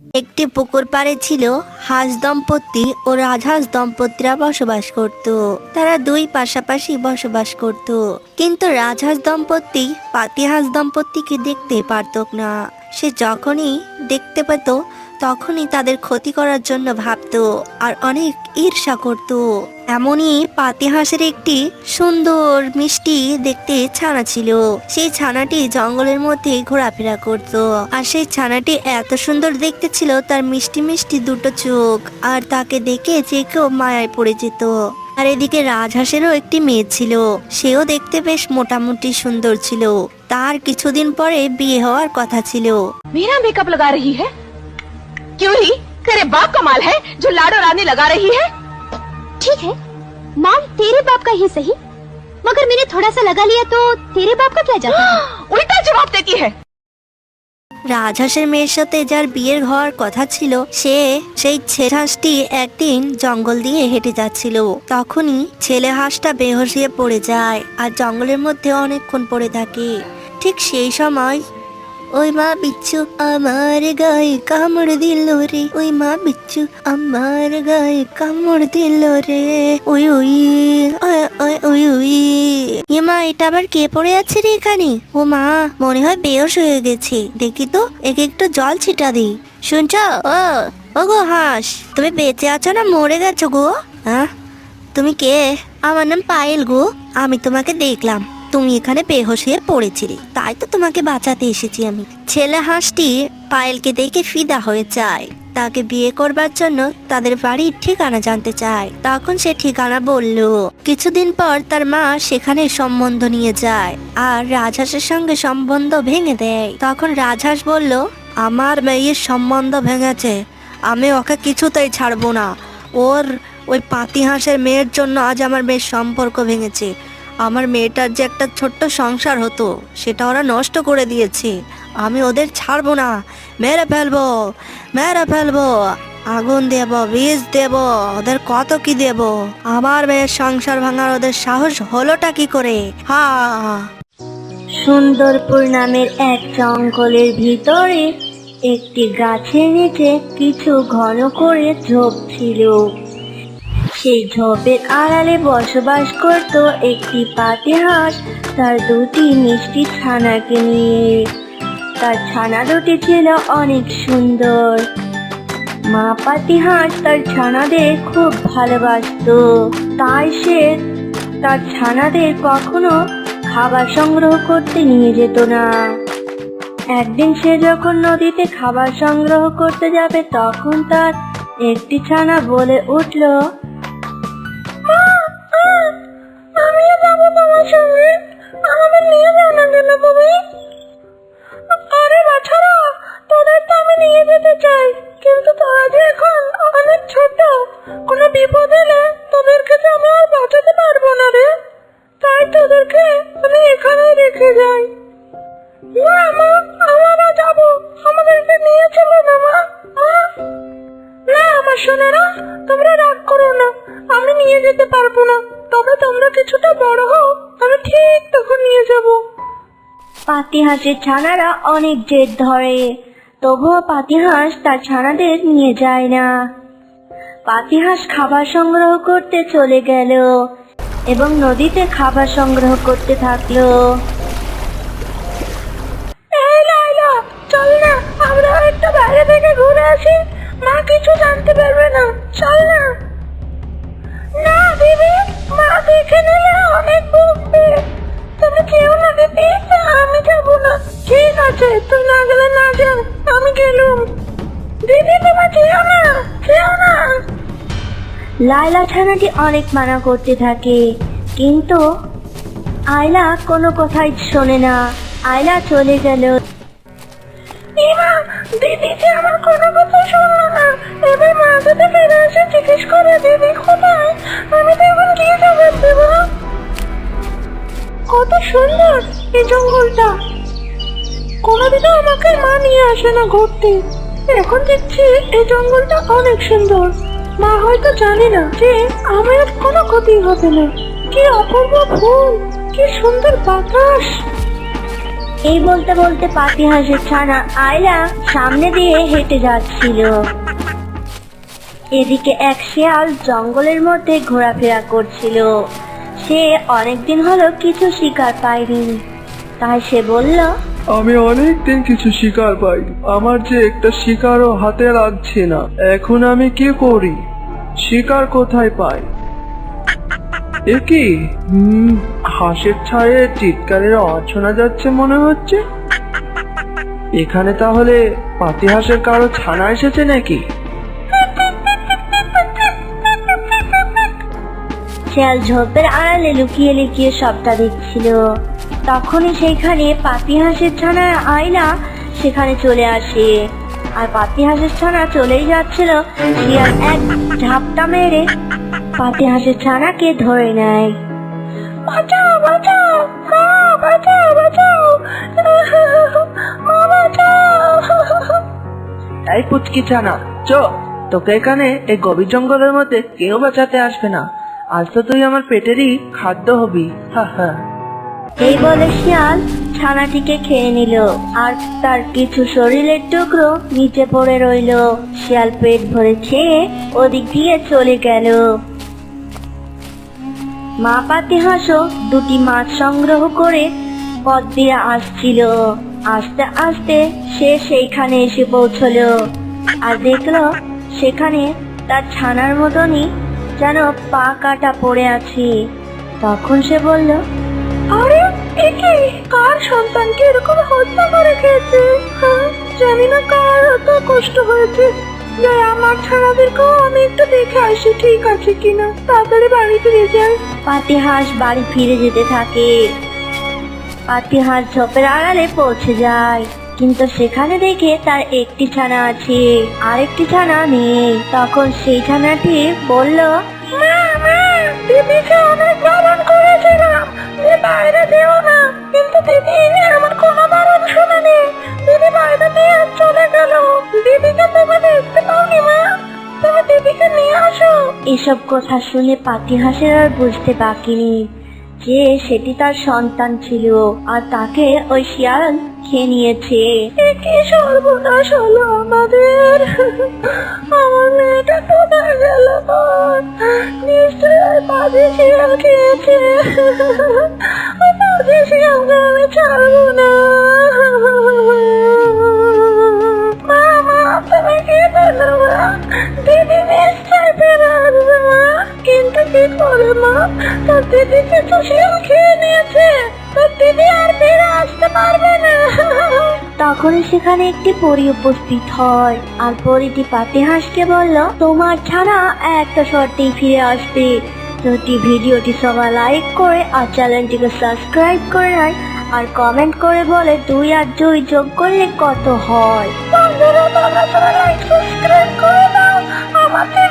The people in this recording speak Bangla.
একটি পুকুর পাড়ে ছিল হাঁস দম্পতি ও রাজহাঁস দম্পতিরা বসবাস করত। তারা দুই পাশাপাশি বসবাস করত। কিন্তু রাজহাঁস দম্পতি পাতিহাঁস দম্পতিকে দেখতে পারত না। সে যখনই দেখতে পেত, তখনই তাদের ক্ষতি করার জন্য ভাবতো আর অনেক ঈর্ষা করত। এমনই পাতিহাঁসের একটি সুন্দর মিষ্টি দেখতে ছানা ছিল। সেই ছানাটি জঙ্গলের মধ্যে ঘোরাফেরা করত আর সেই ছানাটি এত সুন্দর দেখতে ছিল তার মিষ্টি মিষ্টি দুটো চোখ আর তাকে দেখে যে কেউ মায়ায় পড়ে যেত। আর এদিকে রাজহাঁসেরও একটি মেয়ে ছিল, সেও দেখতে বেশ মোটামুটি সুন্দর ছিল। তার কিছুদিন পরে বিয়ে হওয়ার কথা ছিল मीरा मेकअप लगा रही है क्यों ही तेरे बाप का माल है जो लाडो रानी लगा रही है ठीक है माल तेरे बाप का ही सही मगर मैंने थोड़ा सा लगा लिया तो तेरे बाप का क्या जाता है उल्टा जवाब देती है রাজহাঁসের মেয়ের সাথে যার বিয়ের হওয়ার কথা ছিল সে সেই ছেলে হাঁসটি একদিন জঙ্গল দিয়ে হেঁটে যাচ্ছিল তখনই ছেলে হাঁসটা বেহোশ হয়ে পড়ে যায় আর জঙ্গলের মধ্যে অনেকক্ষণ পড়ে থাকে ঠিক সেই সময় ওই মা বিচ্ছু আমার গায়ে কামড় দিল রে। ওই মা বিচ্ছু আমার গায়ে কামড় দিল রে। ওই ওই ওই ওই ওই এ মা, এটা আবার কে পড়ে আছে রে এখানে? ও মা, মনে হয় বেহস হয়ে গেছে। দেখি তো, একে একটু জল ছিটা দি শুনছ? ও ও গো হাঁস, তুমি বেঁচে আছো না মরে গেছো গো? হ্যাঁ তুমি কে? আমার নাম পায়েল গো। আমি তোমাকে দেখলাম। তুমি এখানে বেহোশ হয়ে পড়েছিলে। তাই তো তোমাকে বাঁচাতে এসেছি আমি। ছেলে হাঁসটি পায়েলকে দেখে ফিদা হয়ে যায়। তাকে বিয়ে করবার জন্য তাদের বাড়ির ঠিকানা জানতে চায়। তখন সে ঠিকানা বলল, কিছুদিন পর তার মা সেখানে সম্বন্ধ নিয়ে যায় আর রাজহাঁসের সঙ্গে সম্বন্ধ ভেঙে দেয়। তখন রাজহাঁস বলল, আমার মেয়ের সম্বন্ধ ভেঙেছে। আমি ওকে কিছুতেই ছাড়বো না। ওর ওই পাতি হাঁসের মেয়ের জন্য আজ আমার মেয়ের সম্পর্ক ভেঙেছে। আমার মেয়েটার যে একটা ছোট্ট সংসার হতো, সেটা ওরা নষ্ট করে দিয়েছে। আমি ওদের ছাড়বো না। মেরে ফেলব মেরে ফেলব, আগুন দেব, বীজ দেব, ওদের কত কি দেব। আমার মেয়ের সংসার ভাঙার ওদের সাহস হলোটা কি করে? হা। সুন্দরপুর নামের এক জঙ্গলের ভিতরে একটি গাছের নিচে কিছু ঘন করে ঝোপ ছিল। সেই ঝোপের আড়ালে বসবাস করত একটি পাতি হাঁস, তার দুটি মিষ্টি ছানাকে নিয়ে। তার ছানা দুটি ছিল অনেক সুন্দর। মা পাতি হাঁস তার ছানাদের খুব ভালোবাসতো। তাই সে তার ছানাদের কখনো খাবার সংগ্রহ করতে নিয়ে যেত না। একদিন সে যখন নদীতে খাবার সংগ্রহ করতে যাবে, তখন তার একটি ছানা বলে উঠল রেখে যাই। না মা, আমরা যাব। আমাদেরকে নিয়ে চলো না, মা। না, আমার সোনারা তোমরা রাগ করো না। আমি নিয়ে যেতে পারব না। তবে তোমরা কিছুটা বড় হও, আমি ঠিক তখন নিয়ে যাব। পাতিহাঁসের ছানারা অনেক জেদ ধরে। তবুও পাতিহাঁস তার ছানাদের নিয়ে যায় না। পাতিহাঁস খাবার সংগ্রহ করতে চলে গেল এবং নদীতে খাবার সংগ্রহ করতে থাকল। আছে? তুই না গেলে না আমি গেলুম দিদি না না। লাইলা ছানাটি অনেক মানা করতে থাকে, কিন্তু আয়লা কোনো কথাই শোনে না। আয়লা চলে গেল। এমা দিদি যে আমার কোনো কথা শুনলো না। এবার মা যদি ফিরে এসে জিজ্ঞেস করে, দিদি কোথায়? আমি তো এখন কি জবাব দেব কত সুন্দর এই জঙ্গলটা। কোনোদিনও আমাকে মা নিয়ে আসে না ঘুরতে। এখন দেখছি এই জঙ্গলটা অনেক সুন্দর। মা হয়তো জানে না যে আমার কোনো ক্ষতি হবে না। কি অপূর্ব ফুল, কি সুন্দর বাতাস। এই বলতে বলতে পাতি হাঁসের ছানা আয়লা সামনে দিয়ে হেঁটে যাচ্ছিল। এদিকে এক শেয়াল জঙ্গলের মধ্যে ঘোরাফেরা করছিল। সে অনেকদিন হলো কিছু শিকার পায়নি। তাই সে বলল আমি অনেক দিন কিছু শিকার পাই আমার যে একটা শিকারও হাতে লাগছে না। এখন আমি কি করি? শিকার কোথায় পাই? এ কি? হুম হাঁসের ছায়ে চিৎকারের শোনা যাচ্ছে মনে হচ্ছে। এখানে তাহলে পাতি হাঁসের কারও ছানা এসেছে নাকি? শেয়াল ঝোপের আড়ালে লুকিয়ে লুকিয়ে সবটা দেখছিল। তখনই সেইখানে পাতি হাঁসের ছানা আয়না সেখানে চলে আসে। আর পাতি হাঁসের ছানা চলেই যাচ্ছিল, শিয়াল এক ঝাপটা মেরে পাতি হাঁসের ছানাকে ধরে নেয়। বাঁচাও বাঁচাও। মা, বাঁচাও। এই পুচকি ছানা, চ, তোকে এখানে এই গভীর জঙ্গলের মধ্যে কেউ বাঁচাতে আসবে না। আজ তো তুই আমার পেটেরই খাদ্য হবি, হা হা। এই বলে শিয়াল ছানাটিকে খেয়ে নিল, আর তার কিছু শরীরের টুকরো নিচে পড়ে রইল। শিয়াল পেট ভরে খেয়ে ওদিক দিয়ে চলে গেল। মা পাতি হাঁসও দুটি মাছ সংগ্রহ করে পথ দিয়ে আসছিল। আস্তে আস্তে সে সেইখানে এসে পৌঁছলো, আর দেখল সেখানে তার ছানার মতনই যেন পা কাটা পড়ে আছে। তখন সে বলল আরে একে কার সন্তানকে এরকম হত্যা করে খেয়েছে? হ্যাঁ, জানি না কার এত কষ্ট হয়েছে। যাই আমার ছানাদেরকেও আমি একটু দেখে আসি ঠিক আছে কিনা? তাড়াতাড়ি বাড়ি ফিরে যাই। পাতি হাঁস বাড়ি ফিরে যেতে থাকে। পাতি হাঁস ঝোপের আড়ালে পৌঁছে যায়। কিন্তু সেখানে দেখে তার একটি ছানা আছে আরেকটি ছানা নেই। তখন সেই ছানাটি বলল মা মা দিদিকে অনেক বারণ করেছিলাম যে বাইরে যেও না। কিন্তু দিদি, আমার কোনো বারণ দিদি বাইরে দিয়ে চলে গেল। দিদিকে তুমি দেখতে পাওনি, মা। এসব কথা শুনে পাতি হাঁসের আর বুঝতে বাকিনি যে সেটি তার সন্তান ছিল আর তাকে ওই শিয়াল খেয়ে নিয়েছে। কি সর্বনাশ হলো আমাদের? আমার মেয়েটা কোথায় গেল বাজে শিয়াল খেয়েছে। ওই আমি ছাড়বো না মা মা তুমি কি পেল মা দিদি নিশ্চয় ফিরে আসবে মা কিন্তু কি করে মা তোর দিদিকে তো শিয়াল খেয়ে নিয়েছে তোর দিদি আর ফিরে আসতে পারবে না তখনই সেখানে একটি পরী উপস্থিত হয়। আর পরীটি পাতি হাঁসকে বলল, তোমার ছাড়া একটা শর্তেই ফিরে আসবে। যদি ভিডিওটি সবাই লাইক করে আর চ্যানেলটিকে সাবস্ক্রাইব করে নেয় আর কমেন্ট করে বলে দুই আর দুই যোগ করলে কত হয়। বন্ধুরা, তোমরা সবাই লাইক সাবস্ক্রাইব করে দাও। আমাদের